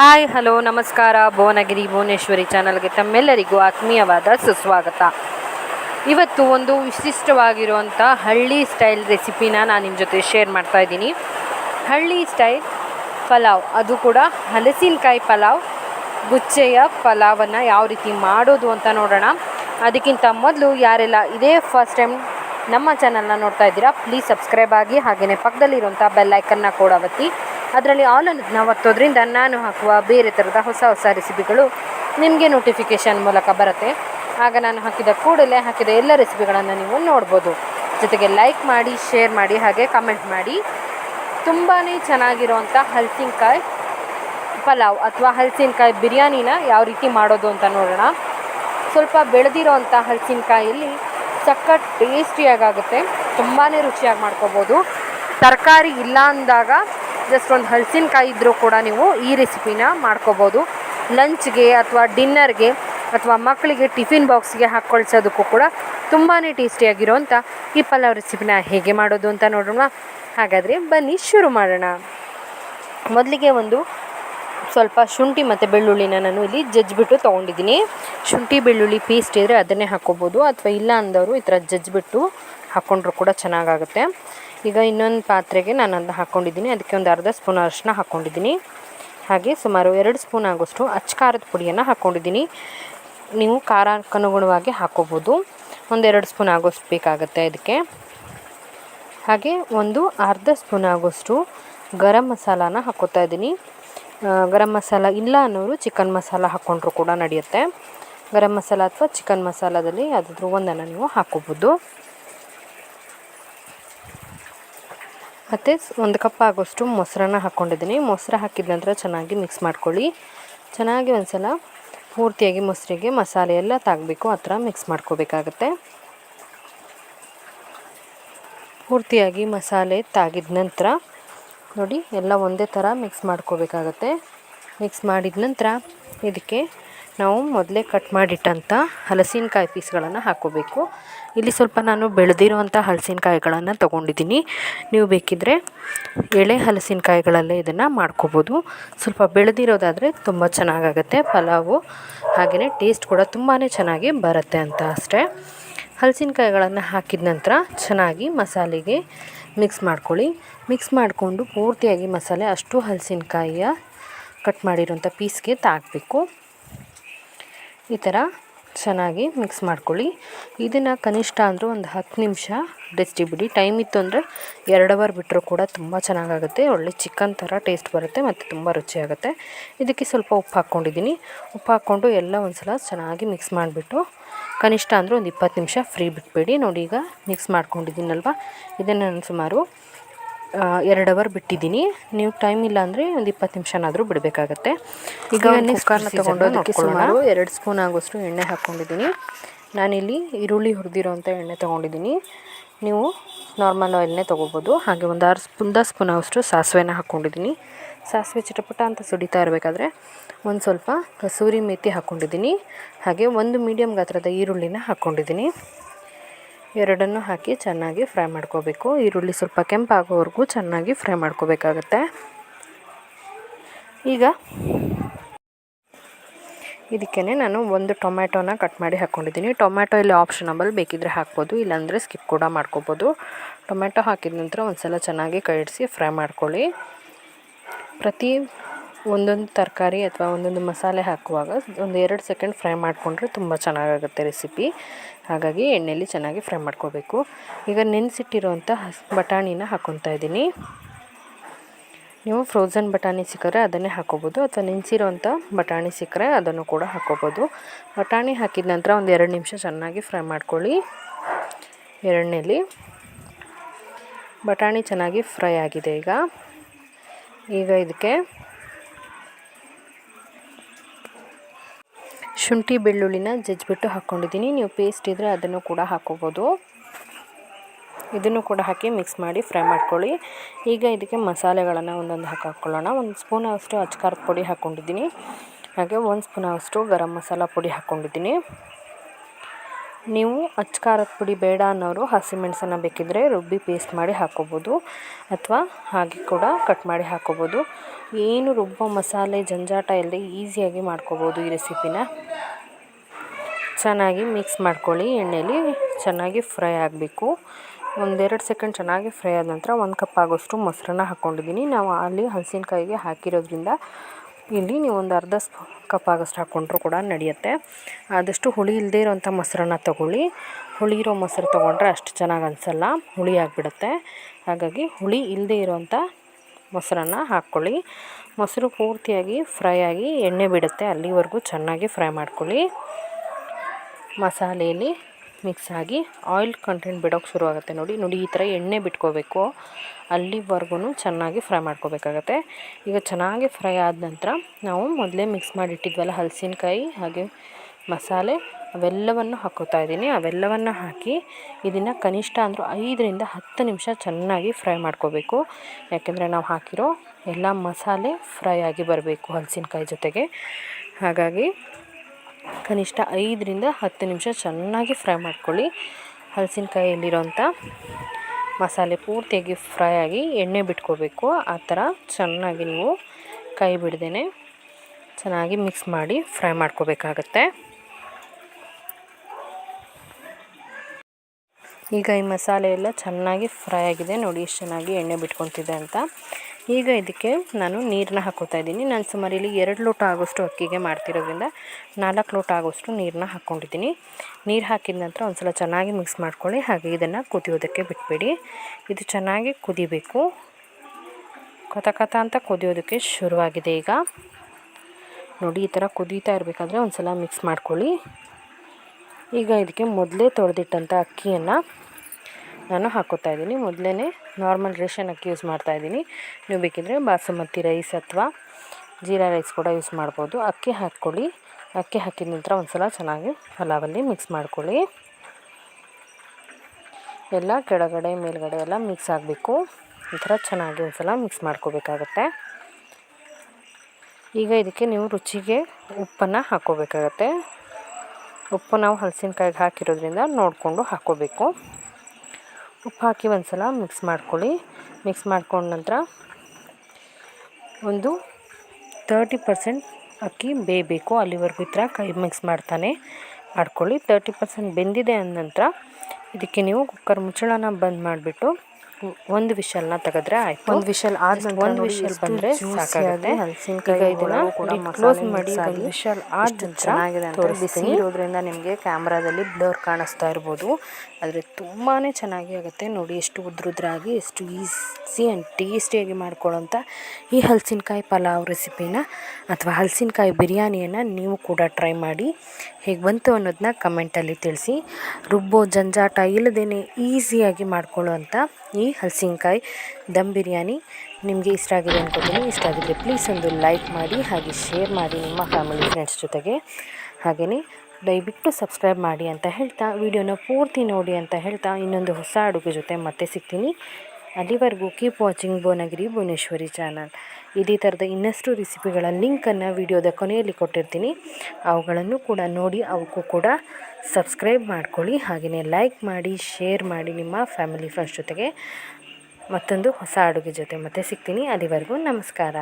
Hi, hello, ನಮಸ್ಕಾರ. ಭುವನಗಿರಿ, ಭುವನೇಶ್ವರಿ ಚಾನಲ್ಗೆ ತಮ್ಮೆಲ್ಲರಿಗೂ ಆತ್ಮೀಯವಾದ ಸುಸ್ವಾಗತ. ಇವತ್ತು ಒಂದು ವಿಶಿಷ್ಟವಾಗಿರುವಂಥ ಹಳ್ಳಿ ಸ್ಟೈಲ್ ರೆಸಿಪಿನ ನಾನು ನಿಮ್ಮ ಜೊತೆ ಶೇರ್ ಮಾಡ್ತಾ ಇದ್ದೀನಿ. ಹಳ್ಳಿ ಸ್ಟೈಲ್ ಪಲಾವ್. ಅದು ಕೂಡ ಹಲಸಿನಕಾಯಿ ಪಲಾವ್. ಗುಚ್ಚೆಯ ಪಲಾವನ್ನು ಯಾವ ರೀತಿ ಮಾಡೋದು ಅಂತ ನೋಡೋಣ. ಅದಕ್ಕಿಂತ ಮೊದಲು ಯಾರೆಲ್ಲ ಇದೇ ಫಸ್ಟ್ ಟೈಮ್ ನಮ್ಮ ಚಾನಲ್ನ ನೋಡ್ತಾ ಇದ್ದೀರಾ ಪ್ಲೀಸ್ ಸಬ್ಸ್ಕ್ರೈಬ್ ಆಗಿ ಹಾಗೆಯೇ ಪಕ್ಕದಲ್ಲಿರುವಂಥ ಬೆಲ್ಲೈಕನ್ನ ಕೂಡ ಒತ್ತಿ. ಅದರಲ್ಲಿ ಆಲ್ ಅನ್ನೋದನ್ನ ಒತ್ತೋದ್ರಿಂದ ನಾನು ಹಾಕುವ ಬೇರೆ ಥರದ ಹೊಸ ಹೊಸ ರೆಸಿಪಿಗಳು ನಿಮಗೆ ನೋಟಿಫಿಕೇಷನ್ ಮೂಲಕ ಬರುತ್ತೆ. ಆಗ ನಾನು ಹಾಕಿದ ಕೂಡಲೇ ಹಾಕಿದ ಎಲ್ಲ ರೆಸಿಪಿಗಳನ್ನು ನೀವು ನೋಡ್ಬೋದು. ಜೊತೆಗೆ ಲೈಕ್ ಮಾಡಿ ಶೇರ್ ಮಾಡಿ, ಹಾಗೆ ಕಮೆಂಟ್ ಮಾಡಿ. ತುಂಬಾ ಚೆನ್ನಾಗಿರುವಂಥ ಹಲಸಿನಕಾಯಿ ಪಲಾವ್ ಅಥವಾ ಹಲಸಿನಕಾಯಿ ಬಿರಿಯಾನಿನ ಯಾವ ರೀತಿ ಮಾಡೋದು ಅಂತ ನೋಡೋಣ. ಸ್ವಲ್ಪ ಬೆಳೆದಿರೋವಂಥ ಹಲಸಿನಕಾಯಲ್ಲಿ ಟೇಸ್ಟಿಯಾಗಿ ಟೇಸ್ಟಿಯಾಗುತ್ತೆ ತುಂಬಾ ರುಚಿಯಾಗಿ ಮಾಡ್ಕೋಬೋದು. ತರಕಾರಿ ಇಲ್ಲ ಅಂದಾಗ ಜಸ್ಟ್ ಒಂದು ಹಲಸಿನಕಾಯಿ ಇದ್ದರೂ ಕೂಡ ನೀವು ಈ ರೆಸಿಪಿನ ಮಾಡ್ಕೋಬೋದು. ಲಂಚ್ಗೆ ಅಥವಾ ಡಿನ್ನರ್ಗೆ ಅಥವಾ ಮಕ್ಕಳಿಗೆ ಟಿಫಿನ್ ಬಾಕ್ಸ್ಗೆ ಹಾಕ್ಕೊಳ್ಸೋದಕ್ಕೂ ಕೂಡ ತುಂಬಾ ಟೇಸ್ಟಿಯಾಗಿರೋಂಥ ಈ ಪಲಾವ್ ರೆಸಿಪಿನ ಹೇಗೆ ಮಾಡೋದು ಅಂತ ನೋಡೋಣ. ಹಾಗಾದರೆ ಬನ್ನಿ ಶುರು ಮಾಡೋಣ. ಮೊದಲಿಗೆ ಒಂದು ಸ್ವಲ್ಪ ಶುಂಠಿ ಮತ್ತು ಬೆಳ್ಳುಳ್ಳಿನ ನಾನು ಇಲ್ಲಿ ಜಜ್ಜಿಬಿಟ್ಟು ತೊಗೊಂಡಿದ್ದೀನಿ. ಶುಂಠಿ, ಬೆಳ್ಳುಳ್ಳಿ ಪೇಸ್ಟ್ ಇದ್ದರೆ ಅದನ್ನೇ ಹಾಕ್ಕೋಬೋದು. ಅಥವಾ ಇಲ್ಲ ಅಂದವರು ಈ ಥರ ಜಜ್ಜಿಬಿಟ್ಟು ಹಾಕ್ಕೊಂಡ್ರು ಕೂಡ ಚೆನ್ನಾಗಾಗುತ್ತೆ. ಈಗ ಇನ್ನೊಂದು ಪಾತ್ರೆಗೆ ನಾನು ಅದನ್ನ ಹಾಕ್ಕೊಂಡಿದ್ದೀನಿ. ಅದಕ್ಕೆ ಒಂದು ಅರ್ಧ ಸ್ಪೂನ್ ಅರಿಶಿನ ಹಾಕ್ಕೊಂಡಿದ್ದೀನಿ. ಹಾಗೆ ಸುಮಾರು ಎರಡು ಸ್ಪೂನ್ ಆಗೋಷ್ಟು ಅಚ್ಚ ಖಾರದ ಪುಡಿಯನ್ನು ಹಾಕ್ಕೊಂಡಿದ್ದೀನಿ. ನೀವು ಖಾರಕ್ಕನುಗುಣವಾಗಿ ಹಾಕ್ಕೋಬೋದು ಒಂದೆರಡು ಸ್ಪೂನ್ ಆಗೋಷ್ಟು ಬೇಕಾಗುತ್ತೆ ಇದಕ್ಕೆ. ಹಾಗೆ ಒಂದು ಅರ್ಧ ಸ್ಪೂನ್ ಆಗೋಷ್ಟು ಗರಂ ಮಸಾಲಾನ ಹಾಕ್ಕೋತಾ ಇದ್ದೀನಿ. ಗರಂ ಮಸಾಲ ಇಲ್ಲ ಅನ್ನೋರು ಚಿಕನ್ ಮಸಾಲ ಹಾಕ್ಕೊಂಡ್ರು ಕೂಡ ನಡೆಯುತ್ತೆ. ಗರಂ ಮಸಾಲ ಅಥವಾ ಚಿಕನ್ ಮಸಾಲದಲ್ಲಿ ಯಾವುದಾದ್ರೂ ಒಂದನ್ನು ನೀವು ಹಾಕ್ಕೋಬೋದು ಮತ್ತು ಒಂದು ಕಪ್ ಆಗೋಷ್ಟು ಮೊಸರನ್ನ ಹಾಕ್ಕೊಂಡಿದ್ದೀನಿ. ಮೊಸರು ಹಾಕಿದ ನಂತರ ಚೆನ್ನಾಗಿ ಮಿಕ್ಸ್ ಮಾಡ್ಕೊಳ್ಳಿ. ಚೆನ್ನಾಗಿ ಒಂದ್ಸಲ ಪೂರ್ತಿಯಾಗಿ ಮೊಸರಿಗೆ ಮಸಾಲೆ ಎಲ್ಲ ತಾಗಬೇಕು, ಆ ಥರ ಮಿಕ್ಸ್ ಮಾಡ್ಕೋಬೇಕಾಗತ್ತೆ. ಪೂರ್ತಿಯಾಗಿ ಮಸಾಲೆ ತಾಗಿದ ನಂತರ ನೋಡಿ, ಎಲ್ಲ ಒಂದೇ ಥರ ಮಿಕ್ಸ್ ಮಾಡ್ಕೋಬೇಕಾಗತ್ತೆ. ಮಿಕ್ಸ್ ಮಾಡಿದ ನಂತರ ಇದಕ್ಕೆ ನಾವು ಮೊದಲೇ ಕಟ್ ಮಾಡಿಟ್ಟಂಥ ಹಲಸಿನಕಾಯಿ ಪೀಸ್ಗಳನ್ನು ಹಾಕ್ಕೋಬೇಕು ಇಲ್ಲಿ ಸ್ವಲ್ಪ ನಾನು ಬೆಳೆದಿರುವಂಥ ಹಲಸಿನಕಾಯಿಗಳನ್ನು ತೊಗೊಂಡಿದ್ದೀನಿ. ನೀವು ಬೇಕಿದ್ದರೆ ಎಳೆ ಹಲಸಿನಕಾಯಿಗಳಲ್ಲೇ ಇದನ್ನು ಮಾಡ್ಕೋಬೋದು. ಸ್ವಲ್ಪ ಬೆಳೆದಿರೋದಾದರೆ ತುಂಬ ಚೆನ್ನಾಗಾಗುತ್ತೆ. ಪಲಾವು ಹಾಗೆಯೇ ಟೇಸ್ಟ್ ಕೂಡ ತುಂಬಾ ಚೆನ್ನಾಗಿ ಬರುತ್ತೆ ಅಂತ ಅಷ್ಟೇ. ಹಲಸಿನಕಾಯಿಗಳನ್ನು ಹಾಕಿದ ನಂತರ ಚೆನ್ನಾಗಿ ಮಸಾಲೆಗೆ ಮಿಕ್ಸ್ ಮಾಡ್ಕೊಳ್ಳಿ. ಮಿಕ್ಸ್ ಮಾಡಿಕೊಂಡು ಪೂರ್ತಿಯಾಗಿ ಮಸಾಲೆ ಅಷ್ಟು ಹಲಸಿನಕಾಯಿಯ ಕಟ್ ಮಾಡಿರೋಂಥ ಪೀಸ್ಗೆ ತಾಗಬೇಕು. ಈ ಥರ ಚೆನ್ನಾಗಿ ಮಿಕ್ಸ್ ಮಾಡ್ಕೊಳ್ಳಿ. ಇದನ್ನು ಕನಿಷ್ಠ ಅಂದರೂ ಒಂದು ಹತ್ತು ನಿಮಿಷ ರೆಸ್ಟಿ ಬಿಡಿ. ಟೈಮ್ ಇತ್ತು ಅಂದರೆ ಎರಡು ಅವರ್ ಬಿಟ್ಟರೂ ಕೂಡ ತುಂಬ ಚೆನ್ನಾಗಾಗುತ್ತೆ. ಒಳ್ಳೆ ಚಿಕನ್ ಥರ ಟೇಸ್ಟ್ ಬರುತ್ತೆ ಮತ್ತು ತುಂಬ ರುಚಿಯಾಗುತ್ತೆ. ಇದಕ್ಕೆ ಸ್ವಲ್ಪ ಉಪ್ಪು ಹಾಕ್ಕೊಂಡಿದ್ದೀನಿ. ಉಪ್ಪು ಹಾಕ್ಕೊಂಡು ಎಲ್ಲ ಒಂದ್ಸಲ ಚೆನ್ನಾಗಿ ಮಿಕ್ಸ್ ಮಾಡಿಬಿಟ್ಟು ಕನಿಷ್ಠ ಅಂದರೂ ಒಂದು ಇಪ್ಪತ್ತು ನಿಮಿಷ ಫ್ರೀ ಬಿಟ್ಬೇಡಿ. ನೋಡಿ ಈಗ ಮಿಕ್ಸ್ ಮಾಡ್ಕೊಂಡಿದ್ದೀನಲ್ವ? ಇದನ್ನು ನಾನು ಸುಮಾರು ಎರಡು ಅವರ್ ಬಿಟ್ಟಿದ್ದೀನಿ. ನೀವು ಟೈಮ್ ಇಲ್ಲ ಅಂದರೆ ಒಂದು ಇಪ್ಪತ್ತು ನಿಮಿಷನಾದರೂ ಬಿಡಬೇಕಾಗತ್ತೆ. ಈಗ ಕುಕ್ಕರ್ನ ತೊಗೊಂಡು ಅದಕ್ಕೆ ಸುಮಾರು ಎರಡು ಸ್ಪೂನ್ ಆಗೋಷ್ಟು ಎಣ್ಣೆ ಹಾಕ್ಕೊಂಡಿದ್ದೀನಿ ನಾನಿಲ್ಲಿ ಈರುಳ್ಳಿ ಹುರಿದಿರೋಂಥ ಎಣ್ಣೆ ತೊಗೊಂಡಿದ್ದೀನಿ. ನೀವು ನಾರ್ಮಲ್ ಆಯಿಲ್ನೇ ತೊಗೋಬೋದು. ಹಾಗೆ ಒಂದು ಆರು ಸ್ಪೂನ್ ದಾ ಸ್ಪೂನ್ ಆಗೋಷ್ಟು ಸಾಸಿವೆನ ಹಾಕ್ಕೊಂಡಿದ್ದೀನಿ ಸಾಸಿವೆ ಚಿಟಪಟ ಅಂತ ಸುಡಿತಾ ಇರಬೇಕಾದ್ರೆ ಒಂದು ಸ್ವಲ್ಪ ಕಸೂರಿ ಮೇತಿ ಹಾಕ್ಕೊಂಡಿದ್ದೀನಿ ಹಾಗೆ ಒಂದು ಮೀಡಿಯಮ್ ಗಾತ್ರದ ಈರುಳ್ಳಿನ ಹಾಕ್ಕೊಂಡಿದ್ದೀನಿ ಎರಡನ್ನೂ ಹಾಕಿ ಚೆನ್ನಾಗಿ ಫ್ರೈ ಮಾಡ್ಕೋಬೇಕು. ಈರುಳ್ಳಿ ಸ್ವಲ್ಪ ಕೆಂಪಾಗೋವರೆಗೂ ಚೆನ್ನಾಗಿ ಫ್ರೈ ಮಾಡ್ಕೋಬೇಕಾಗತ್ತೆ. ಈಗ ಇದಕ್ಕೇ ನಾನು ಒಂದು ಟೊಮ್ಯಾಟೋನ ಕಟ್ ಮಾಡಿ ಹಾಕ್ಕೊಂಡಿದ್ದೀನಿ ಟೊಮ್ಯಾಟೊ ಇಲ್ಲಿ ಆಪ್ಷನಬಲ್ ಬೇಕಿದ್ದರೆ ಹಾಕ್ಬೋದು, ಇಲ್ಲಾಂದರೆ ಸ್ಕಿಪ್ ಕೂಡ ಮಾಡ್ಕೋಬೋದು. ಟೊಮ್ಯಾಟೊ ಹಾಕಿದ ನಂತರ ಒಂದು ಸಲ ಚೆನ್ನಾಗಿ ಕೈಡಿಸಿ ಫ್ರೈ ಮಾಡ್ಕೊಳ್ಳಿ. ಪ್ರತಿ ಒಂದೊಂದು ತರಕಾರಿ ಅಥವಾ ಒಂದೊಂದು ಮಸಾಲೆ ಹಾಕುವಾಗ ಒಂದು ಎರಡು ಸೆಕೆಂಡ್ ಫ್ರೈ ಮಾಡಿಕೊಂಡ್ರೆ ತುಂಬ ಚೆನ್ನಾಗಾಗುತ್ತೆ ರೆಸಿಪಿ. ಹಾಗಾಗಿ ಎಣ್ಣೆಯಲ್ಲಿ ಚೆನ್ನಾಗಿ ಫ್ರೈ ಮಾಡ್ಕೋಬೇಕು. ಈಗ ನೆನೆಸಿಟ್ಟಿರುವಂಥ ಹಸ್ ಬಟಾಣಿನ ಹಾಕ್ಕೊತಾ ಇದ್ದೀನಿ. ನೀವು ಫ್ರೋಝನ್ ಬಟಾಣಿ ಸಿಕ್ಕರೆ ಅದನ್ನೇ ಹಾಕ್ಕೋಬೋದು ಅಥವಾ ನೆನೆಸಿರೋಂಥ ಬಟಾಣಿ ಸಿಕ್ಕರೆ ಅದನ್ನು ಕೂಡ ಹಾಕ್ಕೋಬೋದು ಬಟಾಣಿ ಹಾಕಿದ ನಂತರ ಒಂದು ಎರಡು ನಿಮಿಷ ಚೆನ್ನಾಗಿ ಫ್ರೈ ಮಾಡ್ಕೊಳ್ಳಿ. ಎರಡನೇಲಿ ಬಟಾಣಿ ಚೆನ್ನಾಗಿ ಫ್ರೈ ಆಗಿದೆ ಈಗ. ಈಗ ಇದಕ್ಕೆ ಶುಂಠಿ ಬೆಳ್ಳುಳ್ಳಿನ ಜಜ್ಜಿಬಿಟ್ಟು ಹಾಕ್ಕೊಂಡಿದ್ದೀನಿ. ನೀವು ಪೇಸ್ಟ್ ಇದ್ದರೆ ಅದನ್ನು ಕೂಡ ಹಾಕ್ಕೋಬೋದು. ಇದನ್ನು ಕೂಡ ಹಾಕಿ ಮಿಕ್ಸ್ ಮಾಡಿ ಫ್ರೈ ಮಾಡ್ಕೊಳ್ಳಿ. ಈಗ ಇದಕ್ಕೆ ಮಸಾಲೆಗಳನ್ನು ಒಂದೊಂದು ಹಾಕಿ ಹಾಕ್ಕೊಳ್ಳೋಣ ಒಂದು ಸ್ಪೂನ್ ಅಷ್ಟು ಅಚ್ಕಾರದ ಪುಡಿ ಹಾಕ್ಕೊಂಡಿದ್ದೀನಿ. ಹಾಗೆ ಒಂದು ಸ್ಪೂನ್ ಅಷ್ಟು ಗರಂ ಮಸಾಲ ಪುಡಿ ಹಾಕ್ಕೊಂಡಿದ್ದೀನಿ. ನೀವು ಅಚ್ಚಕಾರದ ಪುಡಿ ಬೇಡ ಅನ್ನೋರು ಹಸಿಮೆಣಸನ್ನು ಬೇಕಿದ್ದರೆ ರುಬ್ಬಿ ಪೇಸ್ಟ್ ಮಾಡಿ ಹಾಕ್ಕೋಬೋದು ಅಥವಾ ಹಾಗೆ ಕೂಡ ಕಟ್ ಮಾಡಿ ಹಾಕ್ಕೋಬೋದು ಏನು ರುಬ್ಬೋ ಮಸಾಲೆ ಜಂಜಾಟ ಇಲ್ಲದೆ ಈಸಿಯಾಗಿ ಮಾಡ್ಕೋಬೋದು ಈ ರೆಸಿಪಿನ ಚೆನ್ನಾಗಿ ಮಿಕ್ಸ್ ಮಾಡ್ಕೊಳ್ಳಿ ಎಣ್ಣೆಯಲ್ಲಿ ಚೆನ್ನಾಗಿ ಫ್ರೈ ಆಗಬೇಕು. ಒಂದೆರಡು ಸೆಕೆಂಡ್ ಚೆನ್ನಾಗಿ ಫ್ರೈ ಆದ ನಂತರ ಒಂದು ಕಪ್ ಆಗೋಷ್ಟು ಮೊಸರನ್ನ ಹಾಕ್ಕೊಂಡಿದ್ದೀನಿ. ನಾವು ಅಲ್ಲಿ ಹಲಸಿನಕಾಯಿಗೆ ಹಾಕಿರೋದ್ರಿಂದ ಇಲ್ಲಿ ನೀವು ಒಂದು ಅರ್ಧ ಸ್ಪೂ, ಕಪ್ ಆಗೋಷ್ಟು ಹಾಕ್ಕೊಂಡ್ರೂ ಕೂಡ ನಡೆಯುತ್ತೆ. ಆದಷ್ಟು ಹುಳಿ ಇಲ್ಲದೇ ಇರೋವಂಥ ಮೊಸರನ್ನ ತೊಗೊಳ್ಳಿ. ಹುಳಿ ಇರೋ ಮೊಸರು ತೊಗೊಂಡ್ರೆ ಅಷ್ಟು ಚೆನ್ನಾಗಿ ಅನಿಸಲ್ಲ, ಹುಳಿ ಆಗಿಬಿಡುತ್ತೆ. ಹಾಗಾಗಿ ಹುಳಿ ಇಲ್ಲದೇ ಇರೋವಂಥ ಮೊಸರನ್ನ ಹಾಕ್ಕೊಳ್ಳಿ ಮೊಸರು ಪೂರ್ತಿಯಾಗಿ ಫ್ರೈ ಆಗಿ ಎಣ್ಣೆ ಬಿಡುತ್ತೆ, ಅಲ್ಲಿವರೆಗೂ ಚೆನ್ನಾಗಿ ಫ್ರೈ ಮಾಡ್ಕೊಳ್ಳಿ. ಮಸಾಲೆಯಲ್ಲಿ ಮಿಕ್ಸ್ ಆಗಿ ಆಯಿಲ್ ಕಂಟೆಂಟ್ ಬಿಡೋಕ್ಕೆ ಶುರುವಾಗುತ್ತೆ ನೋಡಿ. ನೋಡಿ, ಈ ಥರ ಎಣ್ಣೆ ಬಿಟ್ಕೋಬೇಕು. ಅಲ್ಲಿವರೆಗೂ ಚೆನ್ನಾಗಿ ಫ್ರೈ ಮಾಡ್ಕೋಬೇಕಾಗತ್ತೆ. ಈಗ ಚೆನ್ನಾಗಿ ಫ್ರೈ ಆದ ನಂತರ ನಾವು ಮೊದಲೇ ಮಿಕ್ಸ್ ಮಾಡಿಟ್ಟಿದ್ವಲ್ಲ ಹಲಸಿನಕಾಯಿ ಹಾಗೆ ಮಸಾಲೆ, ಅವೆಲ್ಲವನ್ನು ಹಾಕೋತಾ ಇದ್ದೀನಿ. ಅವೆಲ್ಲವನ್ನು ಹಾಕಿ ಇದನ್ನು ಕನಿಷ್ಠ ಅಂದರೂ ಐದರಿಂದ ಹತ್ತು ನಿಮಿಷ ಚೆನ್ನಾಗಿ ಫ್ರೈ ಮಾಡ್ಕೋಬೇಕು. ಯಾಕೆಂದರೆ ನಾವು ಹಾಕಿರೋ ಎಲ್ಲ ಮಸಾಲೆ ಫ್ರೈ ಆಗಿ ಬರಬೇಕು ಹಲಸಿನಕಾಯಿ ಜೊತೆಗೆ. ಹಾಗಾಗಿ ಕನಿಷ್ಠ ಐದರಿಂದ ಹತ್ತು ನಿಮಿಷ ಚೆನ್ನಾಗಿ ಫ್ರೈ ಮಾಡ್ಕೊಳ್ಳಿ. ಹಲಸಿನಕಾಯಲ್ಲಿರೋಂಥ ಮಸಾಲೆ ಪೂರ್ತಿಯಾಗಿ ಫ್ರೈ ಆಗಿ ಎಣ್ಣೆ ಬಿಟ್ಕೋಬೇಕು. ಆ ಥರ ಚೆನ್ನಾಗಿ ನೀವು ಕೈ ಬಿಡ್ದೇ ಚೆನ್ನಾಗಿ ಮಿಕ್ಸ್ ಮಾಡಿ ಫ್ರೈ ಮಾಡ್ಕೋಬೇಕಾಗತ್ತೆ. ಈಗ ಈ ಮಸಾಲೆ ಎಲ್ಲ ಚೆನ್ನಾಗಿ ಫ್ರೈ ಆಗಿದೆ. ನೋಡಿ, ಎಷ್ಟು ಚೆನ್ನಾಗಿ ಎಣ್ಣೆ ಬಿಟ್ಕೊತಿದೆ ಅಂತ. ಈಗ ಇದಕ್ಕೆ ನಾನು ನೀರನ್ನ ಹಾಕೋತಾ ಇದ್ದೀನಿ. ನಾನು ಸುಮಾರು ಇಲ್ಲಿ ಎರಡು ಲೋಟ ಆಗೋಷ್ಟು ಅಕ್ಕಿಗೆ ಮಾಡ್ತಿರೋದ್ರಿಂದ ನಾಲ್ಕು ಲೋಟ ಆಗೋಷ್ಟು ನೀರನ್ನ ಹಾಕ್ಕೊಂಡಿದ್ದೀನಿ ನೀರು ಹಾಕಿದ ನಂತರ ಒಂದು ಸಲ ಚೆನ್ನಾಗಿ ಮಿಕ್ಸ್ ಮಾಡ್ಕೊಳ್ಳಿ. ಹಾಗೆ ಇದನ್ನು ಕುದಿಯೋದಕ್ಕೆ ಬಿಟ್ಬಿಡಿ. ಇದು ಚೆನ್ನಾಗಿ ಕುದಿಬೇಕು. ಕಥ ಕಥ ಅಂತ ಕುದಿಯೋದಕ್ಕೆ ಶುರುವಾಗಿದೆ ಈಗ. ನೋಡಿ, ಈ ಥರ ಕುದೀತಾ ಇರಬೇಕಾದ್ರೆ ಒಂದು ಸಲ ಮಿಕ್ಸ್ ಮಾಡ್ಕೊಳ್ಳಿ. ಈಗ ಇದಕ್ಕೆ ಮೊದಲೇ ತೊಳೆದಿಟ್ಟಂಥ ಅಕ್ಕಿಯನ್ನು ನಾನು ಹಾಕೋತಾ ಇದ್ದೀನಿ. ಮೊದಲೇ ನಾರ್ಮಲ್ ರೇಷನ್ ಅಕ್ಕಿ ಯೂಸ್ ಮಾಡ್ತಾ ಇದ್ದೀನಿ. ನೀವು ಬೇಕಿದ್ದರೆ ಬಾಸುಮತಿ ರೈಸ್ ಅಥವಾ ಜೀರಾ ರೈಸ್ ಕೂಡ ಯೂಸ್ ಮಾಡ್ಬೋದು. ಅಕ್ಕಿ ಹಾಕ್ಕೊಳ್ಳಿ. ಅಕ್ಕಿ ಹಾಕಿದ ನಂತರ ಒಂದು ಸಲ ಚೆನ್ನಾಗಿ ಪಲಾವಲ್ಲಿ ಮಿಕ್ಸ್ ಮಾಡ್ಕೊಳ್ಳಿ. ಎಲ್ಲ ಕೆಳಗಡೆ, ಮೇಲ್ಗಡೆ ಎಲ್ಲ ಮಿಕ್ಸ್ ಆಗಬೇಕು. ಈ ಚೆನ್ನಾಗಿ ಒಂದು ಸಲ ಮಿಕ್ಸ್ ಮಾಡ್ಕೋಬೇಕಾಗತ್ತೆ. ಈಗ ಇದಕ್ಕೆ ನೀವು ರುಚಿಗೆ ಉಪ್ಪನ್ನು ಹಾಕ್ಕೋಬೇಕಾಗತ್ತೆ. ಉಪ್ಪು ನಾವು ಹಲಸಿನಕಾಯಿಗೆ ಹಾಕಿರೋದ್ರಿಂದ ನೋಡಿಕೊಂಡು ಹಾಕ್ಕೋಬೇಕು. ಉಪ್ಪು ಹಾಕಿ ಒಂದು ಸಲ ಮಿಕ್ಸ್ ಮಾಡ್ಕೊಳ್ಳಿ. ಮಿಕ್ಸ್ ಮಾಡ್ಕೊಂಡ ನಂತರ ಒಂದು ತರ್ಟಿ ಪರ್ಸೆಂಟ್ ಅಕ್ಕಿ ಬೇಯಬೇಕು. ಅಲ್ಲಿವರೆಗೂ ಈ ಕೈ ಮಿಕ್ಸ್ ಮಾಡ್ತಾನೆ ಮಾಡ್ಕೊಳ್ಳಿ. ತರ್ಟಿ ಪರ್ಸೆಂಟ್ ಬೆಂದಿದೆ ಅಂದ ನಂತರ ಇದಕ್ಕೆ ನೀವು ಕುಕ್ಕರ್ ಮುಚ್ಚಳನ ಬಂದ್ ಮಾಡಿಬಿಟ್ಟು ಒಂದು ವಿಷಲ್ನ ತೆಗೆದ್ರೆ ಆಯ್ತು. ಒಂದು ವಿಶಲ್ ಆದ ಒಂದು ವಿಶಲ್ ಬಂದರೆ ಸಾಕಾಗುತ್ತೆ. ಹಲಸಿನಕಾಯಿ ಇದನ್ನ ಕ್ಲೋಸ್ ಮಾಡಿ ಒಂದು ವಿಷಲ್ ಆದ ಚೆನ್ನಾಗಿದೆ ಅಂತ ಬಿಸಿ ಇರೋದ್ರಿಂದ ನಿಮಗೆ ಕ್ಯಾಮ್ರಾದಲ್ಲಿ ಬ್ಲರ್ ಕಾಣಿಸ್ತಾ ಇರ್ಬೋದು. ಆದರೆ ತುಂಬಾ ಚೆನ್ನಾಗಿ ಆಗುತ್ತೆ. ನೋಡಿ ಎಷ್ಟು ಉದ್ರುದ್ರಾಗಿ ಎಷ್ಟು ಈಸಿ ಆ್ಯಂಡ್ ಟೇಸ್ಟಿಯಾಗಿ ಮಾಡ್ಕೊಳ್ಳೋಂಥ ಈ ಹಲಸಿನಕಾಯಿ ಪಲಾವ್ ರೆಸಿಪಿನ ಅಥವಾ ಹಲಸಿನಕಾಯಿ ಬಿರಿಯಾನಿಯನ್ನು ನೀವು ಕೂಡ ಟ್ರೈ ಮಾಡಿ. ಹೇಗೆ ಬಂತು ಅನ್ನೋದನ್ನ ಕಮೆಂಟಲ್ಲಿ ತಿಳಿಸಿ. ರುಬ್ಬೋ ಜಂಜಾಟ ಇಲ್ಲದೇ ಈಸಿಯಾಗಿ ಮಾಡ್ಕೊಳ್ಳೋವಂಥ ಈ ಹಲಸಿನಕಾಯಿ, ದಮ್ ಬಿರಿಯಾನಿ ನಿಮಗೆ ಇಷ್ಟ ಆಗಿದೆ ಅಂದ್ಕೊಳ್ತೀನಿ ಇಷ್ಟ ಆಗಿದ್ರೆ ಪ್ಲೀಸ್ ಒಂದು ಲೈಕ್ ಮಾಡಿ, ಹಾಗೆ ಶೇರ್ ಮಾಡಿ ನಿಮ್ಮ ಫ್ಯಾಮಿಲಿ ಫ್ರೆಂಡ್ಸ್ ಜೊತೆಗೆ. ಹಾಗೆಯೇ ದಯವಿಟ್ಟು ಸಬ್ಸ್ಕ್ರೈಬ್ ಮಾಡಿ ಅಂತ ಹೇಳ್ತಾ, ವಿಡಿಯೋನ ಪೂರ್ತಿ ನೋಡಿ ಅಂತ ಹೇಳ್ತಾ, ಇನ್ನೊಂದು ಹೊಸ ಅಡುಗೆ ಜೊತೆ ಮತ್ತೆ ಸಿಗ್ತೀನಿ. ಅಲ್ಲಿವರೆಗೂ keep watching Bhuvanagiri Bhuvaneshwari channel ಇದೇ ಥರದ ಇನ್ನಷ್ಟು ರೆಸಿಪಿಗಳ ಲಿಂಕನ್ನು ವಿಡಿಯೋದ ಕೊನೆಯಲ್ಲಿ ಕೊಟ್ಟಿರ್ತೀನಿ. ಅವುಗಳನ್ನು ಕೂಡ ನೋಡಿ ಅವಕ್ಕೂ ಕೂಡ ಸಬ್ಸ್ಕ್ರೈಬ್ ಮಾಡ್ಕೊಳ್ಳಿ. ಹಾಗೆಯೇ ಲೈಕ್ ಮಾಡಿ ಶೇರ್ ಮಾಡಿ ನಿಮ್ಮ ಫ್ಯಾಮಿಲಿ ಫ್ರೆಂಡ್ಸ್ ಜೊತೆಗೆ ಮತ್ತೊಂದು ಹೊಸ ಅಡುಗೆ ಜೊತೆ ಮತ್ತೆ ಸಿಗ್ತೀನಿ. ಅಲ್ಲಿವರೆಗೂ ನಮಸ್ಕಾರ.